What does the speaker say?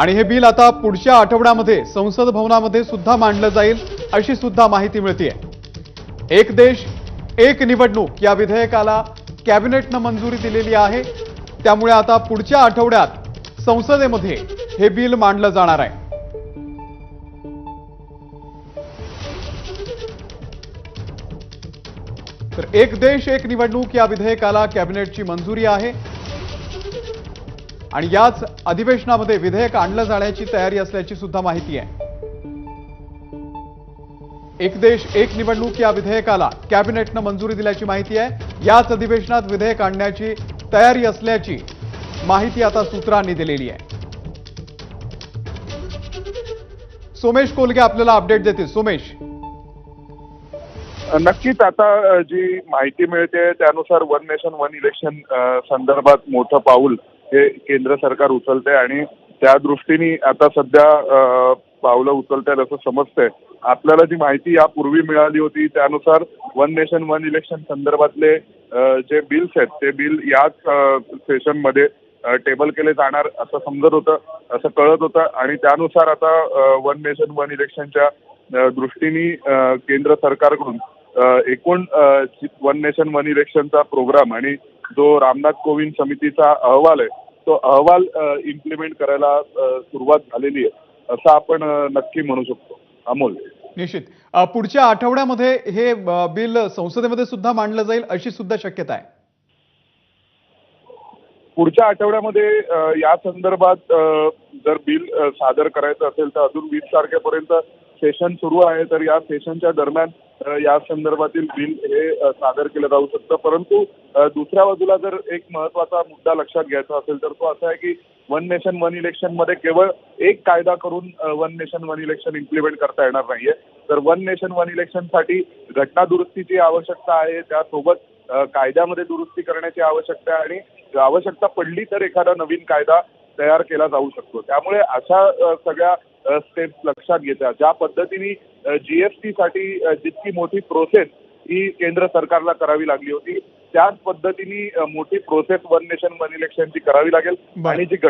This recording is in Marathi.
आणि हे बिल आता पुढच्या आठवड्यामध्ये संसद भवनामध्ये सुद्धा मांडलं जाईल अशी सुद्धा माहिती मिळते एक देश एक निवडणूक या विधेयकाला कॅबिनेटनं मंजुरी दिलेली आहे. त्यामुळे आता पुढच्या आठवड्यात संसदेमध्ये हे बिल मांडलं जाणार आहे. तर एक देश एक निवडणूक या विधेयकाला कॅबिनेटची मंजुरी आहे. आणि याच अधिवेशनामध्ये विधेयक आणलं जाण्याची तयारी असल्याची सुद्धा माहिती आहे. एक देश एक निवडणूक या विधेयकाला कॅबिनेटनं मंजुरी दिल्याची माहिती आहे. याच अधिवेशनात विधेयक आणण्याची तयारी असल्याची माहिती आता सूत्रांनी दिलेली आहे. सोमेश कोलगे आपल्याला अपडेट देतील. सोमेश. नक्कीच आता जी माहिती मिळते त्यानुसार वन नेशन वन इलेक्शन संदर्भात मोठं पाऊल हे केंद्र सरकार उचलते आणि त्या दृष्टीने आता सध्या पावलं उचलत असं समजतंय. आपल्याला जी माहिती यापूर्वी मिळाली होती त्यानुसार वन नेशन वन इलेक्शन संदर्भातले जे बिल्स आहेत ते बिल याच सेशनमध्ये टेबल केले जाणार असं समजत होतं असं कळत होतं आणि त्यानुसार आता वन नेशन वन इलेक्शनच्या दृष्टीने केंद्र सरकारकडून एकूण वन नेशन वन इलेक्शनचा प्रोग्राम आणि जो रामनाथ कोविंद समितीचा अहवाल आहे तो अहवाल इम्प्लिमेंट करायला सुरुवात झालेली आहे असं आपण नक्की म्हणू शकतो. अमोल. निश्चित. पुढच्या आठवड्यामध्ये हे बिल संसदेमध्ये सुद्धा मांडलं जाईल अशी सुद्धा शक्यता आहे. पुढच्या आठवड्यामध्ये या संदर्भात जर बिल सादर करायचं असेल तर अजून वीस तारखेपर्यंत सेशन सुरू आहे तर या सेशनच्या दरम्यान या संदर्भातील बिल हे सादर केलं जाऊ शकतं. परंतु दुसऱ्या बाजूला जर एक महत्त्वाचा मुद्दा लक्षात घ्यायचा असेल तर तो असा आहे की वन नेशन वन इलेक्शनमध्ये केवळ एक कायदा करून one nation one election implement करता येणार नाहीये. तर वन नेशन वन इलेक्शनसाठी घटना दुरुस्तीची आवश्यकता आहे. त्यासोबत कायद्यामध्ये दुरुस्ती करण्याची आवश्यकता आहे. आणि आवश्यकता पडली तर एखादा नवीन कायदा तयार केला जाऊ शकतो. त्यामुळे अशा सगळ्या स्टेप्स लक्षात घेत्या ज्या पद्धतीने जीएसटी साठी जितकी मोठी प्रोसेस ही केंद्र सरकारला करावी लागली होती त्याच पद्धतीने मोठी प्रोसेस वन नेशन वन इलेक्शनची करावी लागेल. आणि जी